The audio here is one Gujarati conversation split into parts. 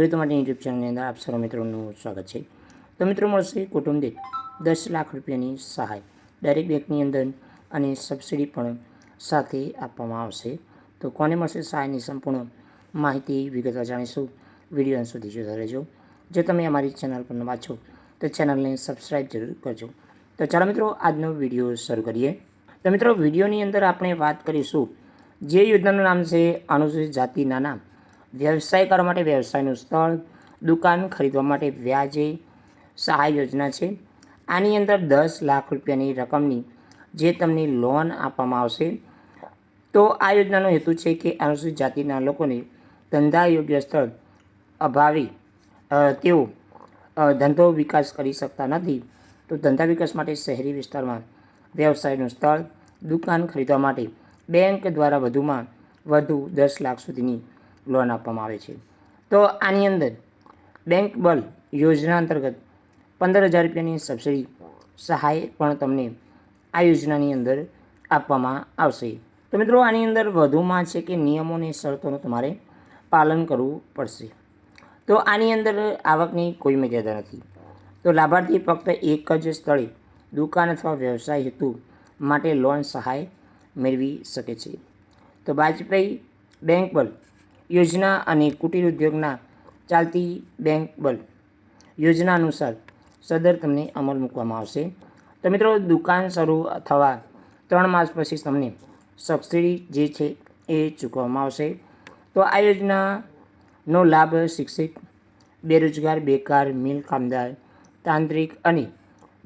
ખેડૂતો માટે યુટ્યુબ ચેનલની અંદર આપ સર્વ મિત્રોનું સ્વાગત છે. તો મિત્રો, મળશે કુટુંબ દીઠ દસ લાખ રૂપિયાની સહાય દરેક બેંકની અંદર અને સબસિડી પણ સાથે આપવામાં આવશે. તો કોને મળશે સહાયની સંપૂર્ણ માહિતી વિગતો જાણીશું. વીડિયો અંત સુધી જોતા રહેજો. જો તમે અમારી ચેનલ પર નવા છો, તો ચેનલને સબસ્ક્રાઈબ જરૂર કરજો. તો ચાલો મિત્રો, આજનો વીડિયો શરૂ કરીએ. તો મિત્રો, વિડીયોની અંદર આપણે વાત કરીશું જે યોજનાનું નામ છે અનુસૂચિત જાતિના નામ. વ્યવસાય કરવા માટે વ્યવસાયનું સ્થળ, દુકાન ખરીદવા માટે વ્યાજે સહાય યોજના છે. આની અંદર દસ લાખ રૂપિયાની રકમની જે તમને લોન આપવામાં આવશે. તો આ યોજનાનો હેતુ છે કે અનુસૂચિત જાતિના લોકોને ધંધા યોગ્ય સ્થળ અભાવી તેઓ ધંધો વિકાસ કરી શકતા નથી. તો ધંધા વિકાસ માટે શહેરી વિસ્તારમાં વ્યવસાયનું સ્થળ, દુકાન ખરીદવા માટે બેંક દ્વારા વધુમાં વધુ દસ લાખ સુધીની લોન આપવામાં આવે છે. તો આની અંદર બેંક બલ યોજના અંતર્ગત પંદર હજાર રૂપિયાની સબસિડી સહાય પણ તમને આ યોજનાની અંદર આપવામાં આવશે. તો મિત્રો, આની અંદર વધુમાં છે કે નિયમો અને શરતોનું તમારે પાલન કરવું પડશે. તો આની અંદર આવકની કોઈ મર્યાદા નથી. તો લાભાર્થી ફક્ત એક જ સ્થળે દુકાન અથવા વ્યવસાય હેતુ માટે લોન સહાય મેળવી શકે છે. તો વાજપેયી બેંક બલ યોજના અને કુટીર ઉદ્યોગના ચાલતી બેંક બલ યોજના અનુસાર સદર તમને અમલ મૂકવામાં આવશે. તો મિત્રો, દુકાન શરૂ થવા ત્રણ માસ પછી તમને સબસિડી જે છે એ ચૂકવવામાં આવશે. તો આ યોજનાનો લાભ શિક્ષિત, બેરોજગાર, બેકાર, મિલ કામદાર, તાંત્રિક અને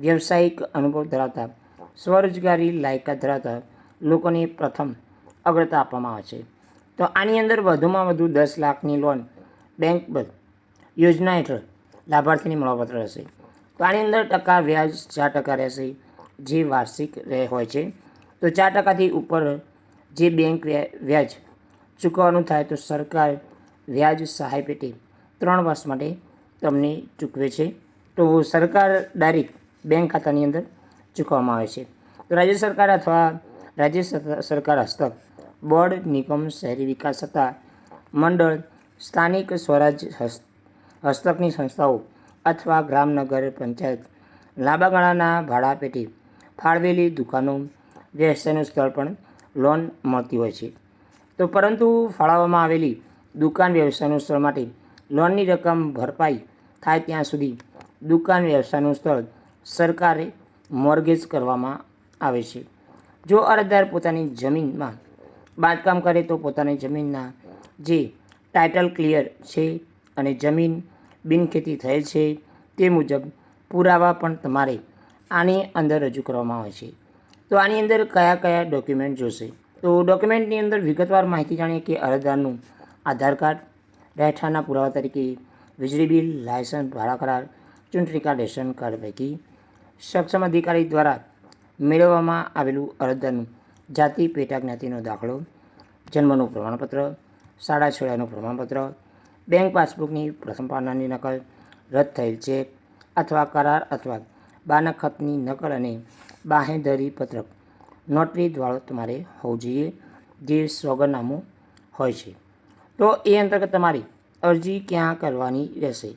વ્યવસાયિક અનુભવ ધરાવતા, સ્વરોજગારી લાયકાત ધરાવતા લોકોને પ્રથમ અગ્રતા આપવામાં આવે છે. તો આની અંદર વધુમાં વધુ દસ લાખની લોન બેંક યોજના હેઠળ લાભાર્થીને મળવાપાત્ર રહેશે. તો આની અંદર ટકા વ્યાજ ચાર ટકા રહેશે, જે વાર્ષિક રહે હોય છે. તો ચાર ટકાથી ઉપર જે બેંક વ્યા- વ્યાજ ચૂકવવાનું થાય તો સરકાર વ્યાજ સહાય પેટે ત્રણ વર્ષ માટે તમને ચૂકવે છે. તો સરકાર ડાયરેક્ટ બેંક ખાતાની અંદર ચૂકવવામાં આવે છે. તો રાજ્ય સરકાર અથવા રાજ્ય સર- સરકાર હસ્તક બોર્ડ નિગમ શહેરી વિકાસ સત્તા મંડળ સ્થાનિક સ્વરાજ હસ્ત, હસ્તકની સંસ્થાઓ અથવા ગ્રામનગર પંચાયત. લાંબા ગાળાના ભાડા પેટી ફાળવેલી દુકાનો, વ્યવસાયનું સ્થળ પણ લોન મળતી હોય છે. તો પરંતુ ફાળવવામાં આવેલી દુકાન વ્યવસાયનું સ્થળ માટે લોનની રકમ ભરપાઈ થાય ત્યાં સુધી દુકાન વ્યવસાયનું સ્થળ સરકારે મોર્ગેજ કરવામાં આવે છે. જો અરજદાર પોતાની જમીનમાં બાંધકામ કરે તો પોતાની જમીનના જે ટાઇટલ ક્લિયર છે અને જમીન બિનખેતી થયેલ છે તે મુજબ પુરાવા પણ તમારે આની અંદર રજૂ કરવામાં આવે છે. તો આની અંદર કયા કયા ડોક્યુમેન્ટ જોશે? તો ડોક્યુમેન્ટની અંદર વિગતવાર માહિતી જાણીએ કે અરજદારનું આધાર કાર્ડ, રહેઠાણના પુરાવા તરીકે વીજળી બિલ, લાયસન્સ, ભાડા કરાર, ચૂંટણી કાર્ડ, રેશન કાર્ડ પૈકી સક્ષમ અધિકારી દ્વારા મેળવવામાં આવેલું અરજદારનું જાતિ, પેટા જ્ઞાતિનો દાખલો, જન્મનું પ્રમાણપત્ર, શાળા છોડ્યાનું પ્રમાણપત્ર, બેંક પાસબુકની પ્રથમ પાનાની નકલ, રદ થયેલ ચેક અથવા કરાર અથવા બાના ખતની નકલ અને બાહેધરી પત્રક. નોટરી દ્વારા તમારે હોવું જોઈએ જે સોગરનામું હોય છે. તો એ અંતર્ગત તમારી અરજી ક્યાં કરવાની રહેશે?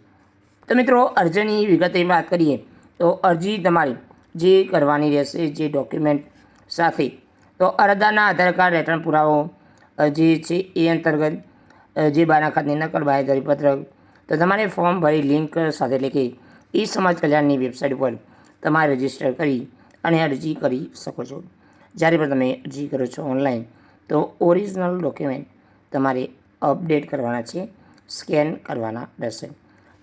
તો મિત્રો, અરજીની વિગતે વાત કરીએ તો અરજી તમારી જે કરવાની રહેશે, જે ડોક્યુમેન્ટ સાથે તો અરજદારના આધાર કાર્ડ હેઠળ પુરાવો જે છે એ અંતર્ગત જે બાનાખાતની નકલ બાહેધરી પત્રક, તો તમારે ફોર્મ ભરી લિંક સાથે એટલે કે ઈ સમાજ કલ્યાણની વેબસાઇટ ઉપર તમારે રજિસ્ટર કરી અને અરજી કરી શકો છો. જ્યારે પણ તમે અરજી કરો છો ઓનલાઈન, તો ઓરિજિનલ ડોક્યુમેન્ટ તમારે અપડેટ કરવાના છે, સ્કેન કરવાના રહેશે.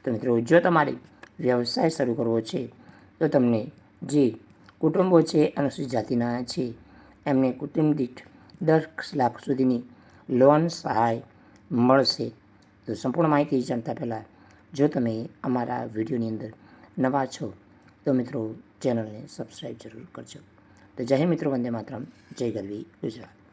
તો મિત્રો, જો તમારે વ્યવસાય શરૂ કરવો છે, તો તમને જે કુટુંબો છે, અનુસૂચિત જાતિના છે એમને કુટુંબ દીઠ દસ લાખ સુધીની લોન સહાય મળશે. તો સંપૂર્ણ માહિતી જાણતા પહેલાં જો તમે અમારા વિડીયોની અંદર નવા છો, તો મિત્રો ચેનલને સબસ્ક્રાઈબ જરૂર કરજો. તો જય મિત્રો, વંદે માતરમ, જય ગરવી ગુજરાત.